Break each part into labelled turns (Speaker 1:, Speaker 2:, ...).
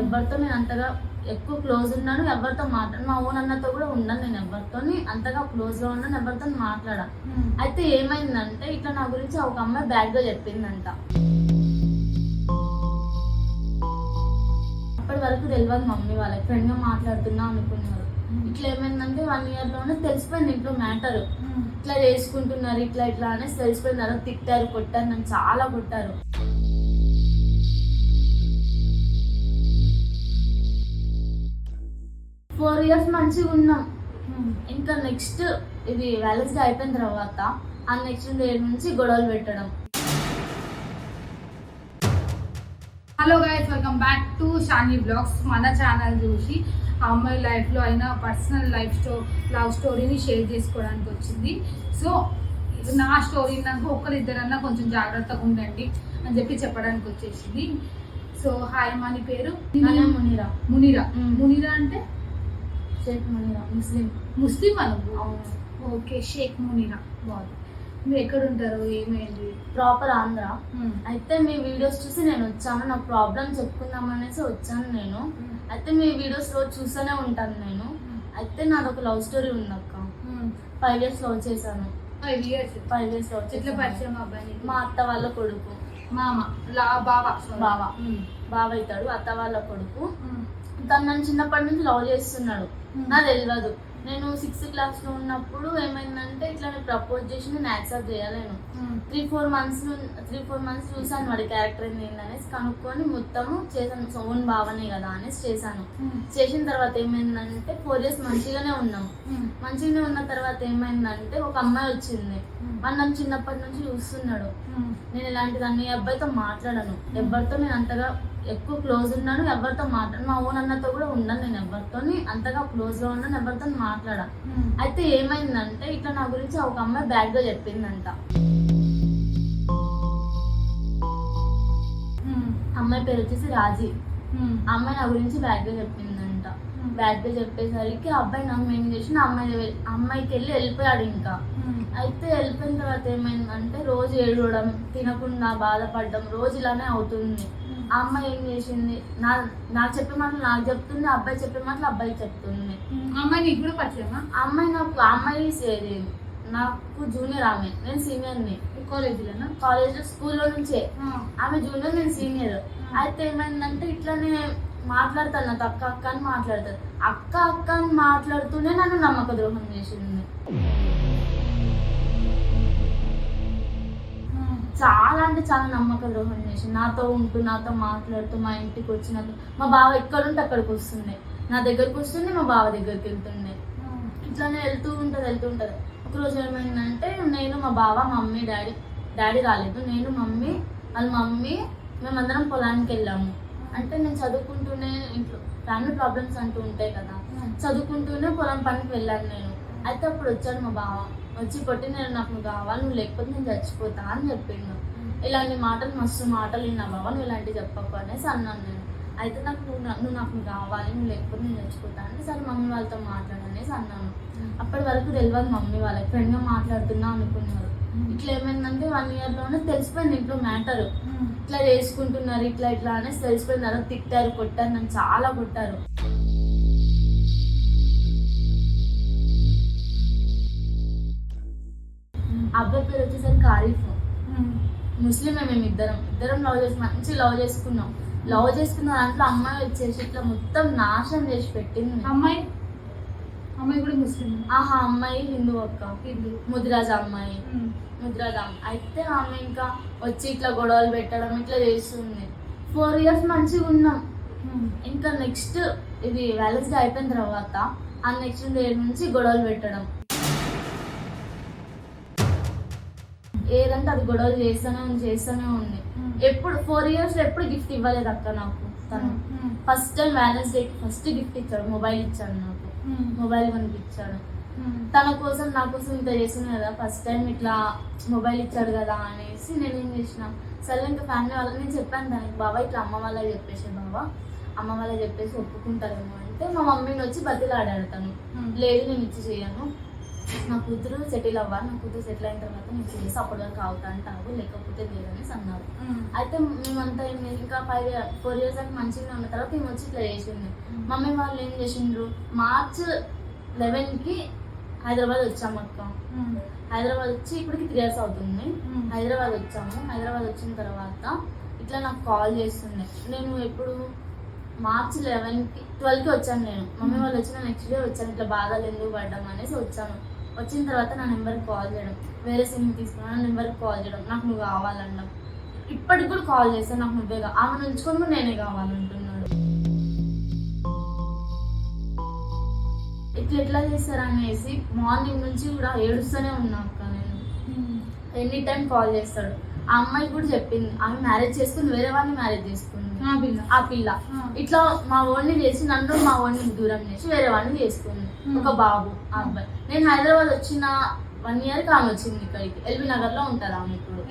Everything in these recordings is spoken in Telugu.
Speaker 1: ఎవరితో నేను అంతగా ఎక్కువ క్లోజ్ ఉన్నాను ఎవరితో మాట్లాడు మా ఓన్ అన్నతో కూడా ఉన్నాను నేను ఎవరితో అంతగా క్లోజ్గా ఉన్నాను ఎవరితో మాట్లాడా. అయితే ఏమైందంటే ఇట్లా నా గురించి ఒక అమ్మాయి బ్యాడ్గా చెప్పిందంట. అప్పటి వరకు తెలియదు మమ్మీ వాళ్ళకి. ఫ్రెండ్గా మాట్లాడుతున్నా అనుకున్నారు. ఇట్లా ఏమైందంటే వన్ ఇయర్లోనే తెలిసిపోయింది ఇంట్లో మ్యాటర్ ఇట్లా చేసుకుంటున్నారు ఇట్లా ఇట్లా అనేసి తెలిసిపోయిన తిట్టారు కొట్టారు నన్ను చాలా కొట్టారు. ఫోర్ ఇయర్స్ మంచిగా ఉన్నాం. ఇంకా నెక్స్ట్ ఇది వ్యాలెన్స్ డే అయిపోయిన తర్వాత ఆ నెక్స్ట్ డే నుంచి గొడవలు పెట్టడం.
Speaker 2: Hello guys welcome back to Shani vlogs మన ఛానల్ చూసి ఆ అమ్మాయి లైఫ్లో అయినా పర్సనల్ లైఫ్ స్టో లవ్ స్టోరీని షేర్ చేసుకోవడానికి వచ్చింది. సో నా స్టోరీ నాకు ఒకరిద్దరన్నా కొంచెం జాగ్రత్తగా ఉండండి అని చెప్పి చెప్పడానికి వచ్చేసింది. సో హాయ్ నీ పేరు?
Speaker 1: మన మునిరా.
Speaker 2: మునిరా. మునిరా అంటే?
Speaker 1: Shaik Munira Muslim
Speaker 2: Muslim okay Shaik Munira. బాగుంది మీరు ఎక్కడ ఉంటారు ఏమైంది?
Speaker 1: ప్రాపర్ ఆంధ్ర. అయితే మీ వీడియోస్ చూసి నేను వచ్చాను. నా ప్రాబ్లం చెప్పుకుందాం అనేసి వచ్చాను నేను. అయితే మీ వీడియోస్ రోజు చూస్తూనే ఉంటాను నేను. అయితే నాది ఒక లవ్ స్టోరీ ఉంది అక్క. ఫైవ్ ఇయర్స్ లవ్ చేశాను.
Speaker 2: Five years.
Speaker 1: Five years love చేశాను.
Speaker 2: పరిచయం అబ్బాయి?
Speaker 1: మా అత్త వాళ్ళ కొడుకు.
Speaker 2: మామ లా బావ.
Speaker 1: బావ.
Speaker 2: మ్మ్.
Speaker 1: బావ అవుతాడు అత్త వాళ్ళ కొడుకు. తను నన్ను చిన్నప్పటి నుంచి లవ్ చేస్తున్నాడు. నాకు తెలియదు నేను సిక్స్త్ క్లాస్లో ఉన్నప్పుడు ఏమైందంటే ఇట్లా నేను ప్రపోజ్ చేసి నేను యాక్సెప్ట్ చేయలేను. Three four months three four months చూసాను వాడి క్యారెక్టర్ ఏంది అనేసి కనుక్కొని మొత్తము చేశాను సోన్ బావనే కదా అనేసి చేశాను. చేసిన తర్వాత ఏమైందంటే ఫోర్ ఇయర్స్ మంచిగానే ఉన్నాం. మంచిగానే ఉన్న తర్వాత ఏమైందంటే ఒక అమ్మాయి వచ్చింది. వాడు నన్ను చిన్నప్పటి నుంచి చూస్తున్నాడు. నేను ఇలాంటి దాన్ని అబ్బాయితో మాట్లాడను ఎవరితో నేను అంతగా ఎక్కువ క్లోజ్ ఉన్నాను ఎవరితో మాట్లాడు మా ఓన్ అన్నతో కూడా ఉన్నాను నేను ఎవరితో అంతగా క్లోజ్గా ఉన్నాను ఎవరితో మాట్లాడా. అయితే ఏమైందంటే ఇట్లా నా గురించి ఒక అమ్మాయి బ్యాడ్గా చెప్పిందంట
Speaker 2: మ్మ్.
Speaker 1: అమ్మాయి పేరు వచ్చేసి రాజీ అమ్మాయి నా గురించి బ్యాడ్గా చెప్పిందంట. బ్యాడ్గా చెప్పేసరికి అబ్బాయి నన్ను ఏం చేసిన అమ్మాయి అమ్మాయికి వెళ్ళి వెళ్ళిపోయాడు ఇంకా. అయితే వెళ్ళిపోయిన తర్వాత ఏమైందంటే రోజు ఏడవడం తినకుండా బాధపడడం రోజు ఇలానే అవుతుంది ఆ అమ్మాయి ఏం చేసింది? నా నాకు చెప్పే మాటలు నాకు చెప్తుంది అబ్బాయి చెప్పే మాటలు అబ్బాయికి చెప్తుంది.
Speaker 2: మ్మ్. అమ్మాయి నీకు కూడా పరిచయమా?
Speaker 1: ఆ అమ్మాయి నాకు ఆ అమ్మాయి సేది నాకు జూనియర్ ఆమె నేను సీనియర్ని
Speaker 2: కాలేజీలోనా?
Speaker 1: కాలేజ్ స్కూల్లో నుంచే. ఆమె జూనియర్ నేను సీనియర్ అయితే ఏమైందంటే ఇట్లానే మాట్లాడతాను నాతో అక్క అక్క అని మాట్లాడతాను అక్క అక్క అని మాట్లాడుతూనే నన్ను నమ్మక ద్రోహం చేసింది. చాలా అంటే చాలా నమ్మక ద్రోహం చేసింది నాతో ఉంటూ నాతో మాట్లాడుతూ మా ఇంటికి వచ్చి మా బావ ఎక్కడుంటే అక్కడికి వస్తుండే. నా దగ్గరకు వస్తుండే మా బావ దగ్గరికి వెళ్తుండే. ఇట్లానే వెళ్తూ ఉంటుంది వెళ్తూ ఉంటుంది. ఒకరోజు ఏమైందంటే నేను మా బావ మమ్మీ డాడీ డాడీ రాలేదు. నేను మమ్మీ వాళ్ళ మమ్మీ మేమందరం పొలానికి వెళ్ళాము. అంటే నేను చదువుకుంటూనే ఇంట్లో ఫ్యామిలీ ప్రాబ్లమ్స్ అంటూ ఉంటాయి కదా.
Speaker 2: మ్మ్.
Speaker 1: చదువుకుంటూనే పొలం పనికి వెళ్ళాను నేను. అయితే అప్పుడు వచ్చాడు మా బావ. వచ్చి కొట్టి నేను నాకు నువ్వు కావాలి నువ్వు లేకపోతే నేను చచ్చిపోతా అని చెప్పిండు. ఇలాంటి మాటలు మస్తు మాటలు విన్నా బావ నువ్వు ఇలాంటివి చెప్పకు అనేసి అన్నాను నేను. అయితే నాకు నువ్వు నువ్వు నాకు కావాలి నువ్వు లేకపోతే నేను చచ్చిపోతా అంటే సరే మమ్మీ వాళ్ళతో మాట్లాడనేసి అన్నాను. అప్పటి వరకు తెలియదు మమ్మీ వాళ్ళకి ఫ్రెండ్గా మాట్లాడుతున్నా అనుకున్నారు. ఇట్లా ఏమైందంటే వన్ ఇయర్లోనే తెలిసిపోయింది ఇంట్లో మ్యాటర్. ఇట్లా చేసుకుంటున్నారు ఇట్లా ఇట్లా అనేసి తెలిసిపోయిన తర్వాత తిట్టారు కొట్టారు నన్ను చాలా కొట్టారు. అబ్బాయి పేరు వచ్చేసరికి
Speaker 2: మ్మ్.
Speaker 1: ముస్లిమే మేము ఇద్దరం. ఇద్దరం లవ్ చేసి మంచి లవ్ చేసుకున్నాం. లవ్ చేసుకున్న దాంట్లో అమ్మాయి వచ్చేసి ఇట్లా మొత్తం నాశనం చేసి పెట్టింది.
Speaker 2: అమ్మాయి? అమ్మాయి కూడా ముస్లిం.
Speaker 1: ఆహా అమ్మాయి హిందూ అక్క.
Speaker 2: హిందూ.
Speaker 1: ముదిరాజ్ అమ్మాయి.
Speaker 2: మ్మ్.
Speaker 1: ముద్రాజ్ అమ్మాయి. అయితే ఆమె ఇంకా వచ్చి ఇట్లా గొడవలు పెట్టడం ఇట్లా చేస్తుంది. ఫోర్ ఇయర్స్ మంచిగా ఉన్నాం. ఇంకా నెక్స్ట్ ఇది వ్యాలెన్స్ డే అయిపోయిన తర్వాత ఆ నెక్స్ట్ డే నుంచి గొడవలు పెట్టడం. ఏదంటే అది గొడవలు చేస్తూనే ఉంది చేస్తూనే ఉంది. ఎప్పుడు ఫోర్ ఇయర్స్ ఎప్పుడు గిఫ్ట్ ఇవ్వలేదు అక్క నాకు తను. First time Valentine's day first gift ఇచ్చాడు మొబైల్ ఇచ్చాడు నాకు. మొబైల్ కొనిపించాడు. తన కోసం నా కోసం ఇంత చేసింది కదా ఫస్ట్ టైం ఇట్లా మొబైల్ ఇచ్చాడు కదా అనేసి నేను ఏం చేసిన సరే ఇంకా ఫ్యామిలీ వాళ్ళకి నేను చెప్పాను దానికి బాబా ఇట్లా అమ్మ వాళ్ళకి చెప్పేసి బాబా అమ్మ వాళ్ళకి చెప్పేసి ఒప్పుకుంటారేమో అంటే మా మమ్మీని వచ్చి బతిలాడాడు తను. లేదు నేను ఇచ్చి చేయను నా కూతురు సెటిల్ అవ్వాలి నా కూతురు సెటిల్ అయిన తర్వాత నేను చేసి అప్పటి వరకు అవుతా అంటావు లేకపోతే లేదనేసి అన్నారు. అయితే మేమంతా ఇంకా ఫైవ్ ఫోర్ ఇయర్స్ దాకా మంచిగా ఉన్న తర్వాత మేము వచ్చి ఇట్లా చేసింది. మమ్మీ వాళ్ళు ఏం చేసిండ్రు? మార్చ్ లెవెన్కి హైదరాబాద్ వచ్చాము అక్క హైదరాబాద్ వచ్చి ఇప్పటికి త్రీ ఇయర్స్ అవుతుంది. హైదరాబాద్ వచ్చాము. హైదరాబాద్ వచ్చిన తర్వాత ఇట్లా నాకు కాల్ చేస్తుండే. నేను ఎప్పుడు మార్చ్ లెవెన్కి ట్వెల్వ్కి వచ్చాను నేను. మమ్మీ వాళ్ళు వచ్చిన నెక్స్ట్ డే వచ్చాను ఇట్లా బాధలు ఎందుకు పడ్డాం అనేసి వచ్చాను. వచ్చిన తర్వాత నా నెంబర్కి కాల్ చేయడం వేరే సిమ్ తీసుకున్నా నా నెంబర్కి కాల్ చేయడం నాకు నువ్వు కావాలన్నాం ఇప్పటికి కూడా కాల్ చేస్తాను నాకు నువ్వే ఆమె నుంచుకొని కూడా నేనే కావాలంటున్నాడు. ఇట్లా ఎట్లా చేస్తారు అనేసి మార్నింగ్ నుంచి కూడా ఏడుస్తూనే ఉన్నా అక్క నేను. ఎనీ టైం కాల్ చేస్తాడు. ఆ అమ్మాయి కూడా చెప్పింది ఆమె మ్యారేజ్ చేసుకుని వేరే వాళ్ళని మ్యారేజ్ చేసుకుంది. ఆ పిల్ల. ఇట్లా మా ఓన్ని చేసి నన్ను మా ఓన్ని దూరం చేసి వేరే వాడిని చేసుకుంది.
Speaker 2: Hmm.
Speaker 1: ఒక బాబు ఆ అబ్బాయి. నేను హైదరాబాద్ వచ్చిన వన్ ఇయర్కి ఆమె వచ్చింది ఇక్కడికి. ఎల్బీ నగర్లో ఉంటుంది ఆమె ఇప్పుడు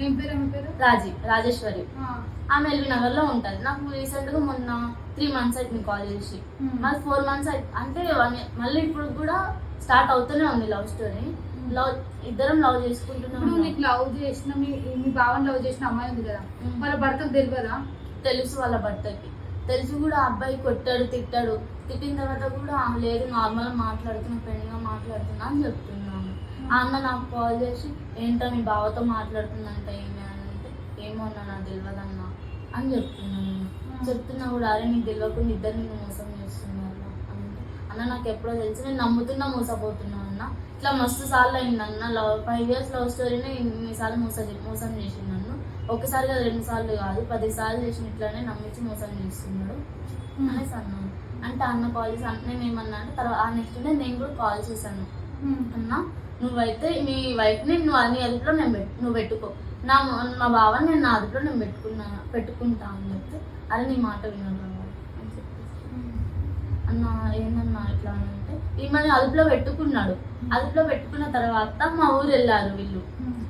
Speaker 1: రాజీ రాజేశ్వరి.
Speaker 2: ఆ.
Speaker 1: ఆమె ఎల్బీ నగర్లో ఉంటుంది. నాకు రీసెంట్గా మొన్న త్రీ మంత్స్ అయితే కాల్ చేసి.
Speaker 2: Hmm.
Speaker 1: మళ్ళీ ఫోర్ మంత్స్ అయితే అంటే వన్ మళ్ళీ ఇప్పుడు కూడా స్టార్ట్ అవుతూనే ఉంది లవ్ స్టోరీ లవ్ ఇద్దరం లవ్ చేసుకుంటూనే
Speaker 2: ఇప్పుడు
Speaker 1: ఉన్నాం.
Speaker 2: నీకు లవ్ చేసిన మీ మీ బావని లవ్ చేసిన అమ్మాయి ఉంది కదా. వాళ్ళ భర్తకు తెలియదా
Speaker 1: తెలుసు వాళ్ళ భర్తకి. తెలిసి కూడా ఆ అబ్బాయి కొట్టాడు తిట్టాడు. తిట్టిన తర్వాత కూడా "ఆ, లేదు నార్మల్గా మాట్లాడుతున్నా ఫ్రెండ్గా మాట్లాడుతున్నా అని చెప్తున్నాను. ఆ అన్న నాకు కాల్ చేసి ఏంటో మీ బావతో మాట్లాడుతుందంట ఏమి అని అంటే ఏమో అన్న నాకు తెలియదన్న అని చెప్తున్నాను. నేను. చెప్తున్నా కూడా అరే నీకు తెలియకుండా ఇద్దరు నేను మోసం చేస్తున్నారు అంటే అన్న నాకు ఎప్పుడో తెలిసి నేను నమ్ముతున్నా మోసపోతున్నా అన్న. ఇట్లా మస్తు సార్లు అయింది అన్న లవ్ ఫైవ్ ఇయర్స్ లవ్ స్టోరీనే ఇన్నిసార్లు మోసం మోసం చేసింది నన్ను ఒకసారి కాదు రెండు సార్లు కాదు పది సార్లు చేసిన ఇట్లానే నమ్మించి మోసం చేస్తున్నాడు. అనేసి అన్నాను అంటే అన్న కాల్ చేసి అంటే నేను ఏమన్నా అంటే తర్వాత ఆ నెక్స్ట్ డే నేను కూడా కాల్ చేశాను. అన్న నువ్వైతే నీ వైఫ్ని నువ్వు నీ అదుపులో నేను పెట్టు నువ్వు పెట్టుకో. నా మా బావని నేను నా అదుపులో నేను పెట్టుకున్నా పెట్టుకుంటా అని చెప్తే అరే నీ మాట వినరు అని చెప్పేసి. అన్న ఏందన్నా ఇట్లా అని అంటే ఈమెని అదుపులో పెట్టుకున్నాడు. అదుపులో పెట్టుకున్న తర్వాత మా ఊరు వెళ్ళారు వీళ్ళు.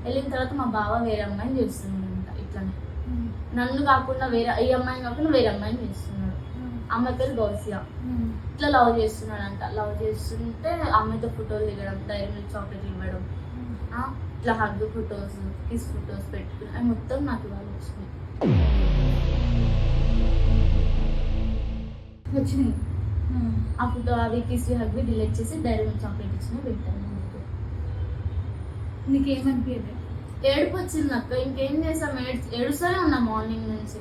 Speaker 1: వెళ్ళిన తర్వాత మా బావ వేరే అమ్మాయిని చేస్తున్నాడంట ఇట్లానే
Speaker 2: ఉమ్.
Speaker 1: నన్ను కాకుండా వేరే ఈ అమ్మాయిని కాకుండా వేరే అమ్మాయిని చేస్తున్నాడు. అమ్మాయి పేరు గౌసియా. ఇట్లా లవ్ చేస్తున్నాడంట లవ్ చేస్తుంటే అమ్మాయితో ఫోటోలు దిగడం డైరీ మిల్క్ చాక్లెట్లు ఇవ్వడం ఇట్లా హగ్ ఫొటోస్ కిస్ ఫొటోస్ పెట్టుకుని అవి మొత్తం నాకు ఇవాళ వచ్చినాయి
Speaker 2: వచ్చినాయి.
Speaker 1: ఆ ఫోటో అవి కిస్ హగ్ డిలీట్ చేసి డైరీ మిల్క్ చాక్లెట్ ఇచ్చిన పెట్టాను నాకు. ఏడుపు వచ్చింది అక్క ఇంకేం చేసాం ఏడు ఏడుస్తూనే ఉన్నా మార్నింగ్ నుంచి.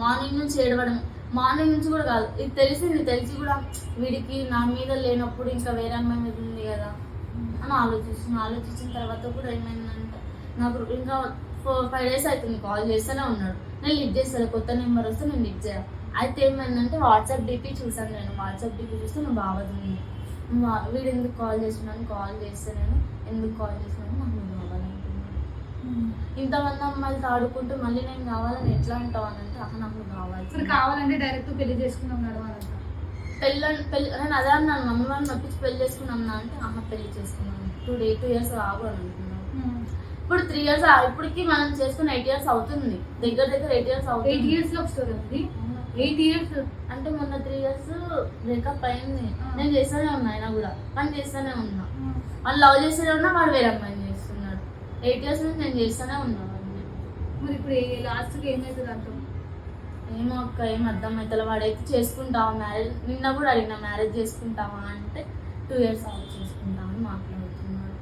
Speaker 1: మార్నింగ్ నుంచి ఏడవడం. మార్నింగ్ నుంచి కూడా కాదు. ఇది తెలిసింది. తెలిసి కూడా వీడికి నా మీద లేనప్పుడు ఇంకా వేరే అమ్మాయి మీద ఉంది కదా అని ఆలోచిస్తున్నాను ఆలోచించిన తర్వాత కూడా ఏమైందంటే నాకు ఇంకా ఫోర్ ఫైవ్ డేస్ అవుతుంది కాల్ చేస్తూనే ఉన్నాడు. నేను లిఫ్ట్ చేస్తాను కొత్త నెంబర్ వస్తే నేను లిఫ్ట్ చేయాలి. అయితే ఏమైందంటే వాట్సాప్ డిపి చూసాను నేను. వాట్సాప్ డిపి చూస్తే నా బావది ఉంది. వీడు ఎందుకు కాల్ చేస్తున్నాను కాల్ చేస్తే నేను. ఎందుకు కాల్ చేస్తున్నాను నాకు ఇంతమంది అమ్మాయిలతో ఆడుకుంటూ మళ్ళీ నేను కావాలని ఎట్లా అంటావు అని అంటే అహ నాకు కావాలి.
Speaker 2: ఇప్పుడు కావాలంటే డైరెక్ట్ పెళ్ళి చేసుకుందాం నడవాలంట
Speaker 1: పెళ్ళి పెళ్ళి నేను అదే అన్నాను మమ్మీ వాళ్ళని నొప్పించి పెళ్ళి చేసుకున్నాం అంటే ఆహా పెళ్ళి చేసుకున్నాను టూ డే టూ ఇయర్స్ ఆగు అని
Speaker 2: ఉమ్.
Speaker 1: ఇప్పుడు త్రీ ఇయర్స్ ఇప్పటికి మనం చేసుకున్న ఎయిట్ ఇయర్స్ అవుతుంది. దగ్గర దగ్గర ఎయిట్ ఇయర్స్
Speaker 2: ఎయిట్
Speaker 1: అవుతుంది
Speaker 2: ఇయర్స్లో వస్తుంది ఎయిట్ ఇయర్స్
Speaker 1: అంటే మొన్న త్రీ ఇయర్స్ బ్రేకప్ అయింది. నేను చేస్తూనే ఉన్నా అయినా కూడా. పని చేస్తూనే ఉన్నా. వాళ్ళు లవ్ చేస్తూనే ఉన్నా వాడు వేరే అమ్మాయిని ఎయిట్ ఇయర్స్ నుంచి నేను చేస్తూనే ఉన్నా. వాడిని.
Speaker 2: మరి ఇప్పుడు లాస్ట్కి ఏమవుతుంది అంటాం
Speaker 1: ఏమో అక్క ఏం అర్థం అవుతుంది వాడైతే చేసుకుంటావా మ్యారేజ్ నిన్న కూడా అడిగిన మ్యారేజ్ చేసుకుంటావా? అంటే టూ ఇయర్స్ అవుట్ చేసుకుంటామని మాట్లాడుతున్నాడు.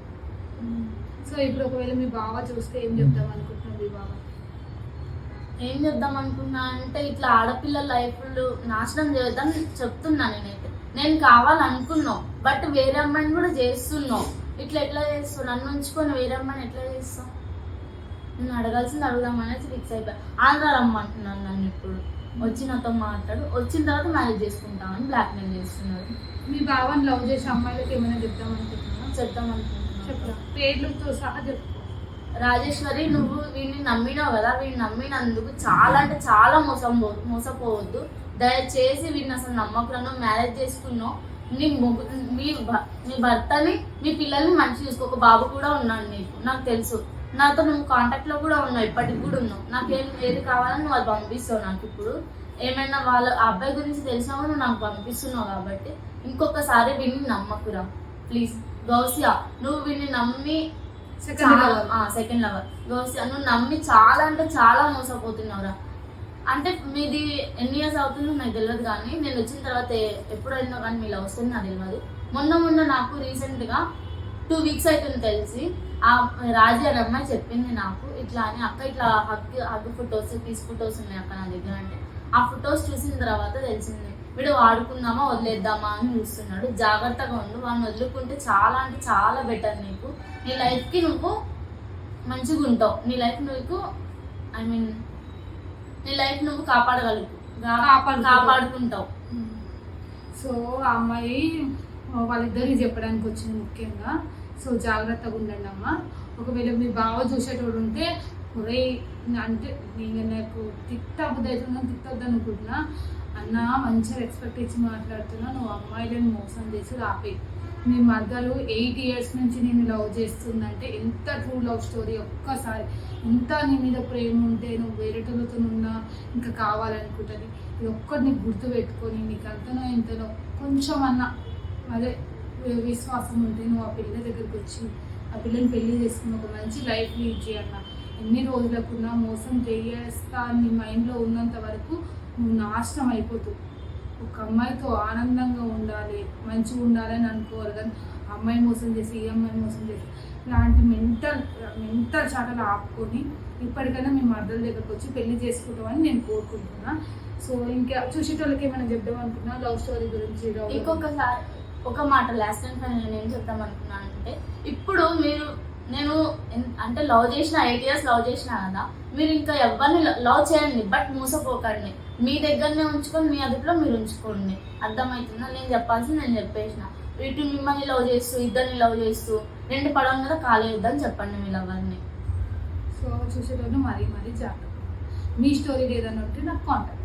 Speaker 2: సో ఇప్పుడు ఒకవేళ మీ బావ చూస్తే ఏం చెప్దాం అనుకుంటున్నాడు మీ బావ?
Speaker 1: ఏం చేద్దాం అనుకున్నా అంటే ఇట్లా ఆడపిల్ల లైఫ్లు నాశనం చేద్దాం చెప్తున్నా నేనైతే. నేను కావాలనుకున్నావు బట్ వేరే అమ్మాయిని కూడా చేస్తున్నావు. ఇట్లా ఎట్లా చేస్తావు? నన్ను ఉంచుకొని వేరే అమ్మాయిని ఎట్లా చేస్తావు? నేను అడగాల్సింది అడుగుదాం అనేసి ఫిక్స్ అయిపోయా. ఆంధ్ర రమ్మంటున్నాను నన్ను ఇప్పుడు. వచ్చి నాతో మాట్లాడు. వచ్చిన తర్వాత మ్యారేజ్ చేసుకుంటామని బ్లాక్మెయిల్ చేస్తున్నాడు
Speaker 2: మీ బావని లవ్ చేసే అమ్మాయిలకి ఏమైనా చెప్దాం అనుకుంటున్నా
Speaker 1: చెప్తాం అనుకుంటున్నాను.
Speaker 2: చెప్తా పేర్లతో సహా చెప్తా
Speaker 1: రాజేశ్వరి నువ్వు వీడిని నమ్మినావు కదా? వీడిని నమ్మినందుకు చాలా అంటే చాలా మోసం పో- మోసపోవద్దు. దయచేసి వీడిని అసలు నమ్మకులను మ్యారేజ్ చేసుకున్నావు. నీ మొగు- మీ భ- నీ భర్తని మీ పిల్లల్ని మంచి చూసుకో. ఒక బాబు కూడా ఉన్నాడు నీకు నాకు తెలుసు. నాతో నువ్వు కాంటాక్ట్లో కూడా ఉన్నావు ఇప్పటికి కూడా ఉన్నావు. నాకేం ఏది కావాలని నువ్వు అది పంపిస్తావు నాకు ఇప్పుడు. ఏమైనా వాళ్ళ ఆ అబ్బాయి గురించి తెలిసినా కూడా నువ్వు నాకు పంపిస్తున్నావు కాబట్టి ఇంకొకసారి వీడిని నమ్మకురా. ప్లీజ్ గౌసియా నువ్వు వీడిని నమ్మి
Speaker 2: second lover
Speaker 1: second lover Gousia నువ్వు నమ్మి చాలా అంటే చాలా మోసపోతున్నావురా. అంటే మీది ఎన్ని ఇయర్స్ అవుతుందో నాకు తెలియదు కానీ నేను వచ్చిన తర్వాత ఎప్పుడైనా కానీ మీ లవ్ స్టోరీ నాకు తెలియదు మొన్న మొన్న నాకు రీసెంట్గా టూ వీక్స్ అవుతుంది తెలిసి ఆ రాజీ అని అమ్మాయి చెప్పింది నాకు ఇట్లా అని అక్క ఇట్లా hug hug photos piece photos ఉన్నాయి అక్క నా దగ్గర అంటే. ఆ ఫొటోస్ చూసిన తర్వాత తెలిసింది వీడు వాడుకుందామా వదిలేద్దామా? అని చూస్తున్నాడు. జాగ్రత్తగా ఉండు వాడిని వదులుకుంటే చాలా అంటే చాలా బెటర్ నీకు. నీ లైఫ్కి నువ్వు మంచిగా ఉంటావు నీ లైఫ్ నువ్వు ఐ మీన్ నీ లైఫ్ నువ్వు కాపాడగలుగు.
Speaker 2: కాపాడుకుంటావు. సో ఆ అమ్మాయి వాళ్ళిద్దరికి చెప్పడానికి వచ్చింది ముఖ్యంగా. సో జాగ్రత్తగా ఉండండి అమ్మ. ఒకవేళ మీ బావ చూసేటోడు ఉంటే ఒరే అంటే నేను నాకు తిట్టబుద్ధి అవుతుందా తిట్టొద్దు అనుకుంటున్నా. అన్న మంచిగా రెస్పెక్ట్ ఇచ్చి మాట్లాడుతున్నా. నువ్వు అమ్మాయిలను మోసం చేసి ఆపే మీ మధ్యలో ఎయిట్ ఇయర్స్ నుంచి నేను లవ్ చేస్తుందంటే ఎంత ట్రూ లవ్ స్టోరీ ఒక్కసారి? ఎంత నీ మీద ప్రేమ ఉంటే నువ్వు వేరేటోళ్ళతో ఉన్నా ఇంకా కావాలనుకుంటుంది? ఇది ఒక్కటి నీకు గుర్తు పెట్టుకొని నీకు అంతనో ఇంతనో కొంచెం అన్న అదే విశ్వాసం ఉంటే నువ్వు ఆ పిల్ల దగ్గరికి వచ్చి ఆ పిల్లని పెళ్ళి చేసుకుని ఒక మంచి లైఫ్ లీడ్ చేయన్న ఎన్ని రోజులకున్నా మోసం చేయేస్తా నీ మైండ్లో ఉన్నంత వరకు నువ్వు నాశనం అయిపోతుంది ఒక అమ్మాయితో ఆనందంగా ఉండాలి మంచిగా ఉండాలని అనుకోరు కానీ అమ్మాయి మోసం చేసి ఈ అమ్మాయి మోసం చేసి ఇలాంటి మెంటల్ మెంటల్ చాటలు ఆపుకొని ఇప్పటికైనా మేము మర్దల దగ్గరకు వచ్చి పెళ్ళి చేసుకుంటామని నేను కోరుకుంటున్నా. సో ఇంకా చూసేటోళ్ళకి ఏమైనా చెప్దాం అనుకున్నా? లవ్ స్టోరీ గురించి
Speaker 1: ఇంకొకసారి ఒక మాట లాస్ట్ అండ్ ఫైనల్ నేను ఏం చెప్తాం అనుకున్నాను అంటే ఇప్పుడు మీరు నేను అంటే లవ్ చేసిన ఎయిట్ ఇయర్స్ లవ్ చేసిన కదా మీరు ఇంకా ఎవరిని లవ్ చేయండి బట్ మోసపోకండి. మీ దగ్గరనే ఉంచుకొని మీ అదుపులో మీరు ఉంచుకోండి. అర్థమవుతుందా? నేను చెప్పాల్సి నేను చెప్పేసిన. ఇటు మిమ్మల్ని లవ్ చేస్తూ ఇద్దరిని లవ్ చేస్తూ రెండు పడవ మీద కాలేద్దని చెప్పండి మీ లవర్ని.
Speaker 2: సో చూసేటప్పుడు మరీ మరీ జాగ్రత్త. మీ స్టోరీ ఏదైనా ఉంటే నాకు కాంటాక్ట్